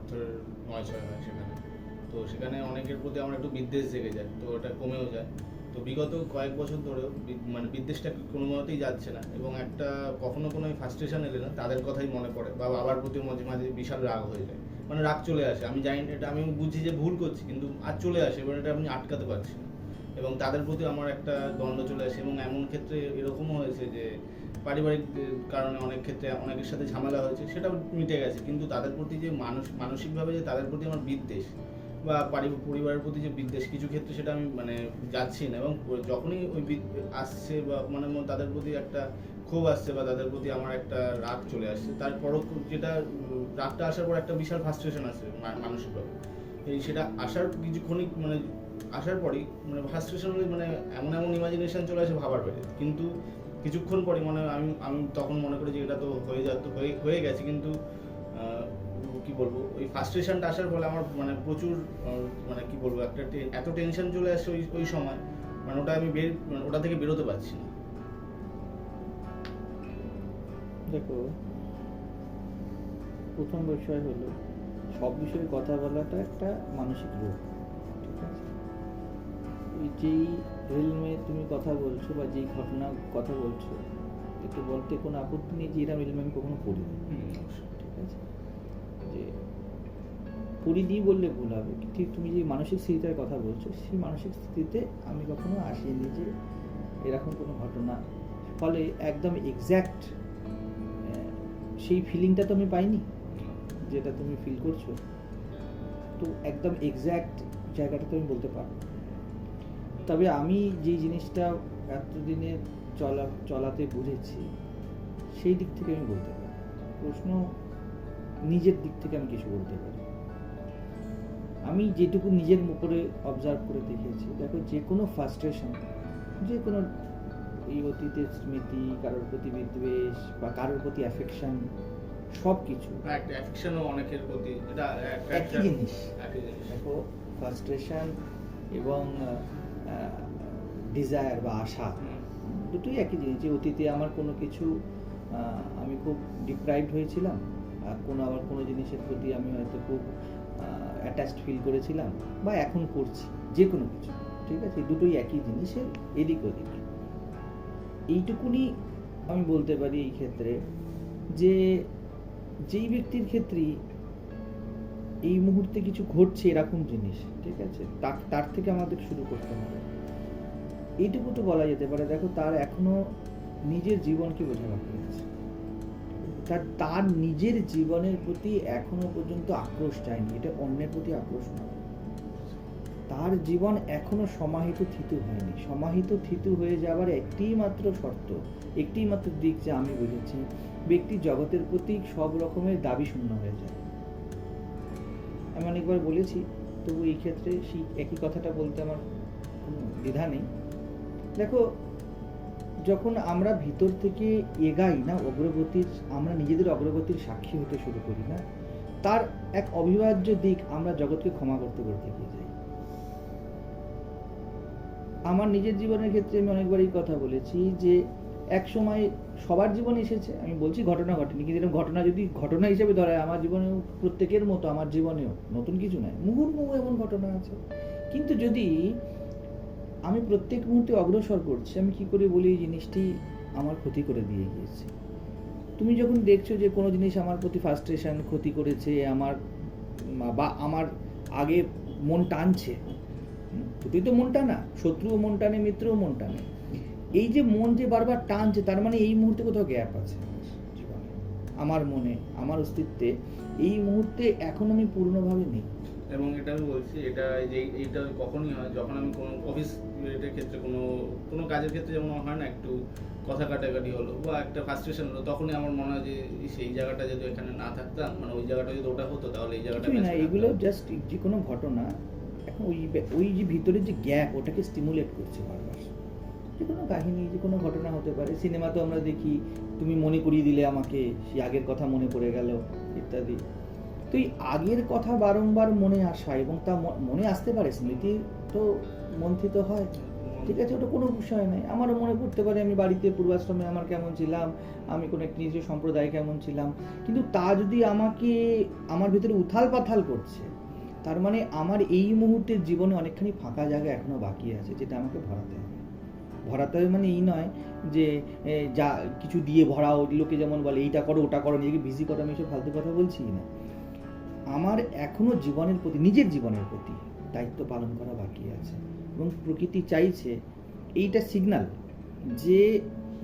অর্থের নয়ছয় হয় সেখানে। তো সেখানে অনেকের প্রতি আমার একটু বিদ্বেষ জেগে যায়, তো ওটা কমেও যায়। তো বিগত কয়েক বছর ধরেও মানে বিদ্বেষটা কোনো মতেই যাচ্ছে না এবং একটা কখনো কোনো ফার্স্ট্রেশন এলে না তাদের কথাই মনে পড়ে বা বাবার প্রতি মাঝে মাঝে বিশাল রাগ হয়ে যায়। মানে রাগ চলে আসে। আমি জানি এটা আমি বুঝছি যে ভুল করছি কিন্তু আর চলে আসে এবার এটা আমি আটকাতে পারছি না। এবং তাদের প্রতি আমার একটা দ্বন্দ্ব চলে আসে এবং এমন ক্ষেত্রে এরকমও হয়েছে যে পারিবারিক কারণে অনেক ক্ষেত্রে অনেকের সাথে ঝামেলা হয়েছে, সেটাও মিটে গেছে। কিন্তু তাদের প্রতি যে মানুষ, মানসিকভাবে যে তাদের প্রতি আমার বিদ্বেষ বা পারি- পরিবারের প্রতি যে বিদ্বেষ, কিছু ক্ষেত্রে সেটা আমি মানে যাচ্ছি না এবং যখনই ওই আসছে বা মানে তাদের প্রতি একটা ক্ষোভ আসছে বা তাদের প্রতি আমার একটা রাগ চলে আসছে তারপরও যেটা রাগটা আসার পর একটা বিশাল ফ্রাস্ট্রেশন আছে মানসিকভাবে। এই সেটা আসার কিছুক্ষণই মানে আসার পরই মানে ফ্রাস্ট্রেশন মানে এমন এমন ইমাজিনেশন চলে আসে ভাবার বাইরে কিন্তু কিছুক্ষণ পরে মানে আমি আমি তখন মনে করি যে এটা তো হয়ে যাত হয়ে হয়ে গেছে, কিন্তু কি বলব, ওই ফ্রাস্ট্রেশনটা আসার ফলে আমার মানে প্রচুর মানে কি বলব, একটা এত টেনশন চলে আসছে ওই ওই সময় মানে ওটা আমি বের মানে ওটা থেকে বেরোতে পারছি না। দেখো, প্রথম বিষয় হলো, সব বিষয়ে কথা বলাটা একটা মানসিক রোগ। যেই রিলমে তুমি কথা বলছো বা যেই ঘটনা কথা বলছো একটু বলতে কোনো আপত্তি নেই যে এরকম রিলমে আমি কখনো পড়ি পড়িনি ঠিক আছে? যে পড়ি পড়িনি বললে ভুল হবে। ঠিক তুমি যে মানসিক স্থিতিটার কথা বলছো সেই মানসিক স্থিতিতে আমি কখনো আসিনি যে এরকম কোনো ঘটনা। ফলে একদম এক্স্যাক্ট সেই ফিলিংটা তো আমি পাইনি যেটা তুমি ফিল করছ। তো একদম এক্স্যাক্ট জায়গাটা তো আমি বলতে পারব। তবে আমি যে জিনিসটা এতদিনে চলা চলাতে বুঝেছি সেই দিক থেকে আমি বলতে পারি। প্রশ্ন নিজের দিক থেকে আমি কিছু বলতে পারি। আমি যেটুকু নিজের উপরে অবজার্ভ করে দেখেছি দেখো যে কোনো ফ্রাস্ট্রেশন যে কোনো এই অতীতের স্মৃতি কারোর প্রতি বিদ্বেষ বা কারোর প্রতি অ্যাফেকশন সব কিছু অনেকের প্রতি এটা একই জিনিস। দেখো ফ্রাস্ট্রেশন এবং ডিজায়ার বা আশা দুটোই একই জিনিস। যে অতীতে আমার কোনো কিছু আমি খুব ডিপ্রাইভড হয়েছিলাম আর কোনো আবার কোনো জিনিসের প্রতি আমি হয়তো খুব অ্যাটাচড ফিল করেছিলাম বা এখন করছি যে কোনো কিছু ঠিক আছে? দুটোই একই জিনিসের এদিক ওদিক। এইটুকুনি আমি বলতে পারি এই ক্ষেত্রে যে যেই ব্যক্তির ক্ষেত্রেই এই মুহূর্তে কিছু ঘটছে এরকম জিনিস, ঠিক আছে? তার থেকে আমাদের শুরু করতে হবে। এইটুকু তো বলা যেতে পারে, দেখো তার এখনও নিজের জীবনকে বোঝা বাকি আছে। তার তার নিজের জীবনের প্রতি এখনও পর্যন্ত আক্রোশ চায়নি এটা অন্যের প্রতি আক্রোশ নয় তার জীবন এখনও সমাহিত থিতু হয়নি। সমাহিত থিতু হয়ে যাওয়ার একটিই মাত্র শর্ত একটিই মাত্র দিক যে আমি বুঝেছি, ব্যক্তি জগতের প্রতি সব রকমের দাবি শূন্য হয়ে যায়। আমি অনেকবার বলেছি, তবু এই ক্ষেত্রে সেই একই কথাটা বলতে আমার কোনো দ্বিধা নেই। দেখো, যখন আমরা ভিতর থেকে এগাই না অগ্রগতির, আমরা নিজেদের অগ্রগতির সাক্ষী হতে শুরু করি না, তার এক অবিভাজ্য দিক আমরা জগৎকে ক্ষমা করতে করতে এগিয়ে যাই। আমার নিজের জীবনের ক্ষেত্রে আমি অনেকবার এই কথা বলেছি যে এক সময় সবার জীবনে এসেছে, আমি বলছি ঘটনা ঘটেনি, কিন্তু এরকম ঘটনা যদি ঘটনা হিসেবে ধরে আমার জীবনেও প্রত্যেকের মতো, আমার জীবনেও, নতুন কিছু নয়, মুহুর্মুহু এমন ঘটনা আছে। কিন্তু যদি আমি প্রত্যেক মুহূর্তে অগ্রসর করছি, আমি কি করে বলি, এই জিনিসটি আমার ক্ষতি করে দিয়ে গিয়েছে। তুমি যখন দেখছ যে কোনো জিনিস আমার প্রতি ফ্রাস্ট্রেশন ক্ষতি করেছে, আমার, বা আমার আগে মন টানছে দুটোই তো মন টানা, শত্রুও মন টানে, মিত্রও মন টানে এই যে মন যে বারবার টানছে তার মানে এই মুহূর্তে কোথাও গ্যাপ আছে আমার মনে আমার অস্তিত্বে এই মুহূর্তে এখন আমি পূর্ণভাবে নেই। এবং এটা আমি বলছি এটা যে এইটা কখনই হয় যখন আমি কোনো অফিস রিলেটেড ক্ষেত্রে কোনো কোনো কাজের ক্ষেত্রে যেমন হয় না একটু কথা কাটাকাটি হলো বা একটা ফ্রাস্ট্রেশন হলো তখনই আমার মনে হয় যে সেই জায়গাটা যদি এখানে না থাকতাম মানে ওই জায়গাটা যদি ওটা হতো তাহলে এই জায়গাটা না এগুলো জাস্ট যে কোনো ঘটনা এখন ওই ওই যে ভিতরে যে গ্যাপ ওটাকে স্টিমুলেট করছে বারবার। যে কোনো কাহিনী যে কোনো ঘটনা হতে পারে? সিনেমাতে আমরা দেখি, তুমি মনে করিয়ে দিলে আমাকে সেই আগের কথা মনে পড়ে গেল, ইত্যাদি। তো এই আগের কথা বারংবার মনে আসা এবং তা মনে আসতে পারে, স্মৃতি তো মন্থিত হয়। ঠিক আছে, ওটা কোনো বিষয় নেই আমারও মনে পড়তে পারে, আমি বাড়িতে পূর্বাশ্রমে আমার কেমন ছিলাম, আমি কোনো একটি নিজের সম্প্রদায় কেমন ছিলাম। কিন্তু তা যদি আমাকে, আমার ভিতরে উথাল পাথাল করছে, তার মানে আমার এই মুহূর্তের জীবনে অনেকখানি ফাঁকা জায়গা এখনও বাকি আছে, যেটা আমাকে ভরাতে হবে। ভরাতে হবে মানে এই নয় যে যা কিছু দিয়ে ভরাও, লোকে যেমন বলে, এইটা করো, ওটা করো, নিজেকে বিজি করো, আমি এসব ফালতু কথা বলছি না। আমার এখনও জীবনের প্রতি, নিজের জীবনের প্রতি দায়িত্ব পালন করা বাকি আছে। এবং প্রকৃতি চাইছে, এইটা সিগনাল যে,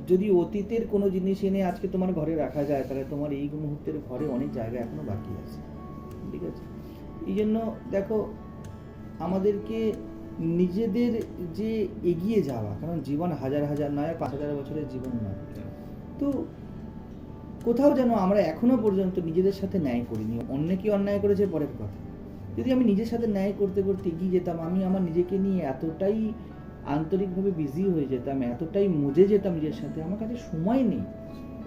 যদি অতীতের কোনো জিনিস এনে আজকে তোমার ঘরে রাখা যায়, তাহলে তোমার এই মুহূর্তের ঘরে অনেক জায়গা এখনও বাকি আছে। ঠিক আছে? এই জন্য দেখো, আমাদেরকে নিজেদের যে এগিয়ে যাওয়া, কারণ জীবন হাজার হাজার নয়, পাঁচ হাজার বছরের জীবন নয়। তো কোথাও যেন আমরা এখনও পর্যন্ত নিজেদের সাথে ন্যায় করিনি। অন্য কি অন্যায় করেছে? পরের কথা। যদি আমি নিজের সাথে ন্যায় করতে করতে এগিয়ে যেতাম, আমি আমার নিজেকে নিয়ে এতটাই আন্তরিকভাবে বিজি হয়ে যেতাম, এতটাই মজে যেতাম নিজের সাথে, আমার কাছে সময় নেই।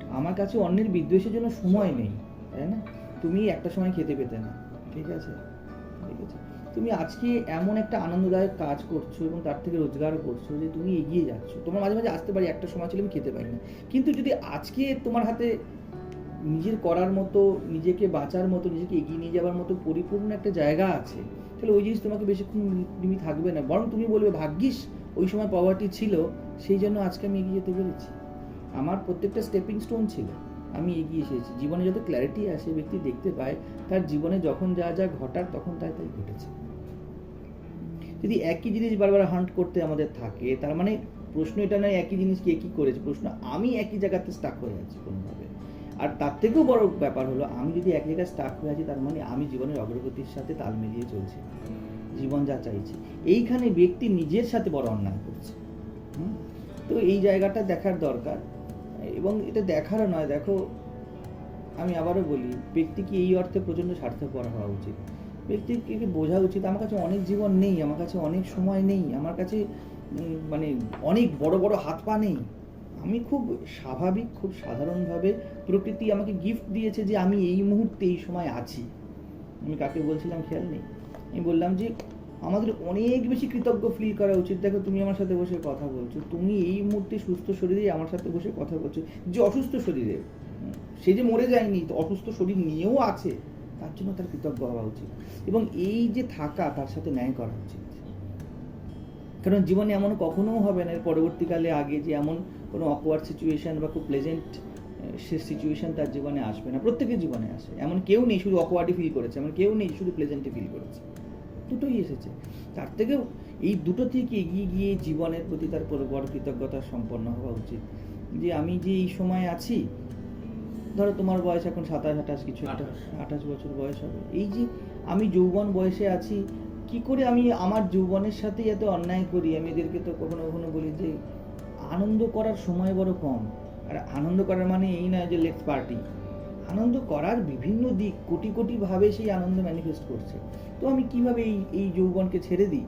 আমার কাছে অন্যের বিদ্বেষের জন্য সময় নেই, তাই না? তুমি একটা সময় খেতে পেতে না, ঠিক আছে? তুমি আজকে এমন একটা আনন্দদায়ক কাজ করছ এবং তার থেকে রোজগার করছ যে তুমি এগিয়ে যাচ্ছ। তোমার মাঝে মাঝে আসতে পারি একটা সময় ছিল আমি খেতে পারি না। কিন্তু যদি আজকে তোমার হাতে নিজের করার মতো, নিজেকে বাঁচার মতো, নিজেকে এগিয়ে নিয়ে যাওয়ার মতো পরিপূর্ণ একটা জায়গা আছে, তাহলে ওই জিনিস তোমাকে বেশিক্ষণ তুমি থাকবে না। বরং তুমি বলবে, ভাগ্যিস, ওই সময় পাওয়ারটি ছিল, সেই জন্য আজকে আমি এগিয়ে যেতে পেরেছি। আমার প্রত্যেকটা স্টেপিং স্টোন ছিল। আমি এগিয়ে এসেছি। জীবনে যত ক্ল্যারিটি আসে, ব্যক্তি দেখতে পায়, তার জীবনে যখন যা যা ঘটার, তখন তাই তাই ঘটেছে। যদি একই জিনিস বারবার হান্ট করতে আমাদের থাকে, তার মানে প্রশ্ন এটা নয় একই জিনিস কে কি করেছে, প্রশ্ন আমি একই জায়গাতে স্টাক হয়ে আছি কোনোভাবে। আর তার থেকেও বড় ব্যাপার হলো, আমি যদি এক জায়গায় স্টাক হয়ে আছি, তার মানে আমি জীবনের অগ্রগতির সাথে তাল মিলিয়ে চলছি। জীবন যা চাইছে। এইখানে ব্যক্তি নিজের সাথে বড় অন্যায় করছে? তো এই জায়গাটা দেখার দরকার। এবং এটা দেখারও নয়, দেখো, আমি আবারও বলি, ব্যক্তিকে এই অর্থে প্রচণ্ড স্বার্থপর হওয়া উচিত। ব্যক্তিকে বোঝা উচিত? আমার কাছে অনেক জীবন নেই, আমার কাছে অনেক সময় নেই, আমার কাছে মানে অনেক বড় বড় হাত পা নেই। আমি খুব স্বাভাবিক, খুব সাধারণভাবে প্রকৃতি আমাকে গিফট দিয়েছে যে আমি এই মুহূর্তে এই সময় আছি। আমি কাকে বলছিলাম, খেয়াল নেই। আমি বললাম যে আমাদের অনেক বেশি কৃতজ্ঞ ফিল করা উচিত। দেখো, তুমি আমার সাথে বসে কথা বলছো, তুমি এই মুহূর্তে সুস্থ শরীরে আমার সাথে বসে কথা বলছো। যে অসুস্থ শরীরে, সে যে মরে যায়নি, তো অসুস্থ শরীর নিয়েও আছে, তার জন্য তার কৃতজ্ঞ হওয়া উচিত। এবং এই যে থাকা, তার সাথে ন্যায় করা উচিত। কারণ জীবনে এমন কখনো হবে না পরবর্তীকালে আগে যে এমন কোনো অকওয়ার্ড সিচুয়েশন বা খুব প্লেজেন্ট সে সিচুয়েশন তার জীবনে আসবে না। প্রত্যেকের জীবনে আসে। এমন কেউ নেই, শুধু অকওয়ার্ডই ফিল করেছে, এমন কেউ নেই, শুধু প্লেজেন্টই ফিল করেছে। দুটোই এসেছে। তার থেকেও এই দুটো থেকে এগিয়ে গিয়ে জীবনের প্রতি তার বড় কৃতজ্ঞতা সম্পন্ন হওয়া উচিত। যে আমি যে এই সময় আছি ধরো তোমার বয়স এখন সাতাশ আঠাশ কিছু আঠাশ। আঠাশ বছর বয়স হবে। এই যে আমি যৌবন বয়সে আছি কি করে আমি আমার যৌবনের সাথে এত অন্যায় করি? আমি এদেরকে তো কখনো কখনো বলি যে আনন্দ করার সময় বড় কম। আর আনন্দ করার মানে এই নয় যে লেটস পার্টি আনন্দ করার বিভিন্ন দিক কোটি কোটি ভাবে সেই আনন্দ ম্যানিফেস্ট করছে। তো আমি কীভাবে এই এই যৌবনকে ছেড়ে দিই?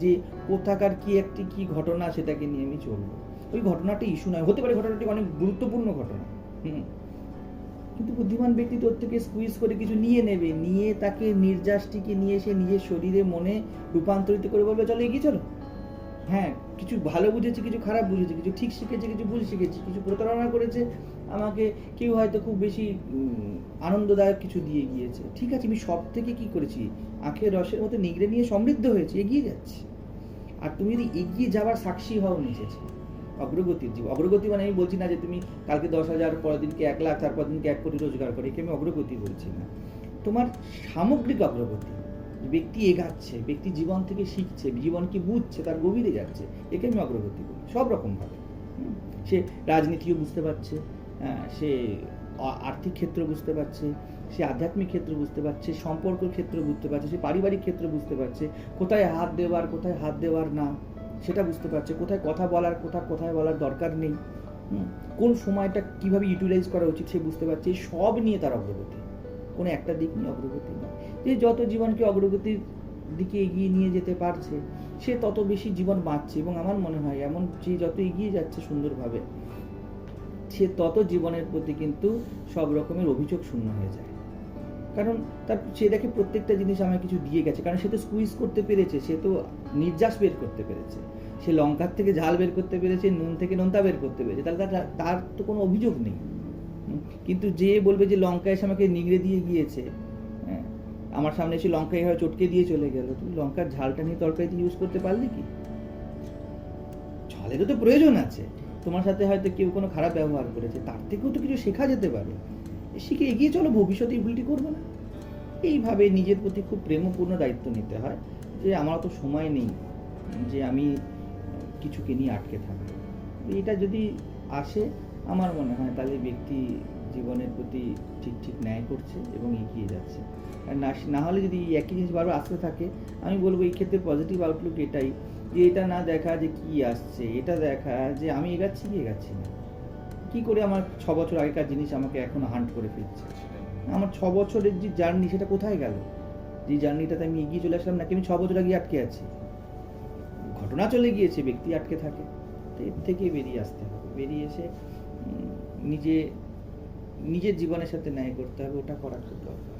যে কোথাকার কি একটি কি ঘটনা সেটাকে নিয়ে আমি চলবো? ওই ঘটনাটি ইস্যু নয়, হতে পারে ঘটনাটি অনেক গুরুত্বপূর্ণ ঘটনা। হুম। কিন্তু বুদ্ধিমান ব্যক্তি তোর থেকে স্কুইজ করে কিছু নিয়ে নেবে, নিয়ে তাকে নির্যাসটিকে নিয়ে সে নিজের শরীরে, মনে রূপান্তরিত করে বলবে, চলো এগিয়ে চলো। হ্যাঁ কিছু ভালো বুঝেছে, কিছু খারাপ বুঝেছে, কিছু ঠিক শিখেছে, কিছু ভুল শিখেছে, কিছু প্রতারণা করেছে, আমাকে কেউ হয়তো খুব বেশি আনন্দদায়ক কিছু দিয়ে গিয়েছে। ঠিক আছে, আমি সব থেকে কি করেছি? আখের রসের মতো নিগড়ে নিয়ে সমৃদ্ধ হয়েছে, এগিয়ে যাচ্ছি। আর তুমি যদি এগিয়ে যাওয়ার সাক্ষী হও নিজেছে অগ্রগতির জীব, অগ্রগতি মানে আমি বলছি না যে তুমি কালকে দশ হাজার, পরের দিনকে এক লাখ তারপর দিনকে এক কোটি রোজগার করে, একে আমি অগ্রগতি বলছি না। তোমার সামগ্রিক অগ্রগতি ব্যক্তি এগাচ্ছে ব্যক্তি জীবন থেকে শিখছে জীবনকে বুঝছে তার গভীরে যাচ্ছে একে আমি অগ্রগতি বলি সব রকমভাবে। সে রাজনীতিও বুঝতে পারছে আহ, সে আর্থিক ক্ষেত্র বুঝতে পারছে সে আধ্যাত্মিক ক্ষেত্র বুঝতে পারছে সম্পর্ক ক্ষেত্র বুঝতে পারছে সে পারিবারিক ক্ষেত্র বুঝতে পারছে কোথায় হাত দেওয়ার কোথায় হাত দেওয়ার না সেটা বুঝতে পারছে কোথায় কথা বলার কোথায় কোথায় বলার দরকার নেই কোন সময়টা কীভাবে ইউটিলাইজ করা উচিত সে বুঝতে পারছে সব নিয়ে তার অগ্রগতি কোনো একটা দিক নিয়ে অগ্রগতি যে যত জীবনকে অগ্রগতির দিকে এগিয়ে নিয়ে যেতে পারছে, সে তত বেশি জীবন বাঁচছে। এবং আমার মনে হয় এমন যে যত এগিয়ে যাচ্ছে সুন্দরভাবে, সে তত জীবনের প্রতি কিন্তু সব রকমের অভিযোগ শূন্য হয়ে যায়। কারণ তার, সে দেখে প্রত্যেকটা জিনিস আমায় কিছু দিয়ে গেছে। কারণ সে তো স্কুইজ করতে পেরেছে, সে তো নির্যাস বের করতে পেরেছে। সে লঙ্কার থেকে ঝাল বের করতে পেরেছে, নুন থেকে নোনতা বের করতে পেরেছে। তাহলে তার তার তো কোনো অভিযোগ নেই। কিন্তু যে বলবে যে লঙ্কা এসে আমাকে নিগড়ে দিয়ে গিয়েছে আমার সামনে এসে লঙ্কা এভাবে চটকে দিয়ে চলে গেল। তুমি লঙ্কার ঝালটা নিয়ে তরকারিতে ইউজ করতে পারলে কি? ঝালেরও তো প্রয়োজন আছে। তোমার সাথে হয়তো কেউ কোনো খারাপ ব্যবহার করেছে, তার থেকেও তো কিছু শেখা যেতে পারে। শিখে এগিয়ে চলো, ভবিষ্যতে এই ভুলটি করবে না। এইভাবে নিজের প্রতি খুব প্রেমপূর্ণ দায়িত্ব নিতে হয় যে আমার তো সময় নেই, যে আমি কিছুকে নিয়ে আটকে থাকব। এটা যদি আসে, আমার মনে হয় তাহলে ব্যক্তি জীবনের প্রতি ঠিক ঠিক ন্যায় করছে এবং এগিয়ে যাচ্ছে। আর না না হলে যদি একই জিনিস বারবার আসতে থাকে, আমি বলব এই ক্ষেত্রে পজিটিভ আউটলুক এটাই, যে এটা না দেখা যে কি আসছে, এটা দেখা যে আমি এগাচ্ছি কি এগাচ্ছি না। কী করে আমার ছ বছর আগেকার জিনিস আমাকে এখন হান্ট করে ফিরছে? আমার ছ বছরের যে জার্নি সেটা কোথায় গেল? যে জার্নিটাতে আমি এগিয়ে চলে আসলাম, নাকি আমি ছ বছর আগে আটকে আছি? ঘটনা চলে গিয়েছে, ব্যক্তি আটকে থাকে। তো এর থেকে বেরিয়ে আসতে হবে। বেরিয়ে এসে নিজে নিজের জীবনের সাথে ন্যায় করতে হবে ওটা করা খুব দরকার।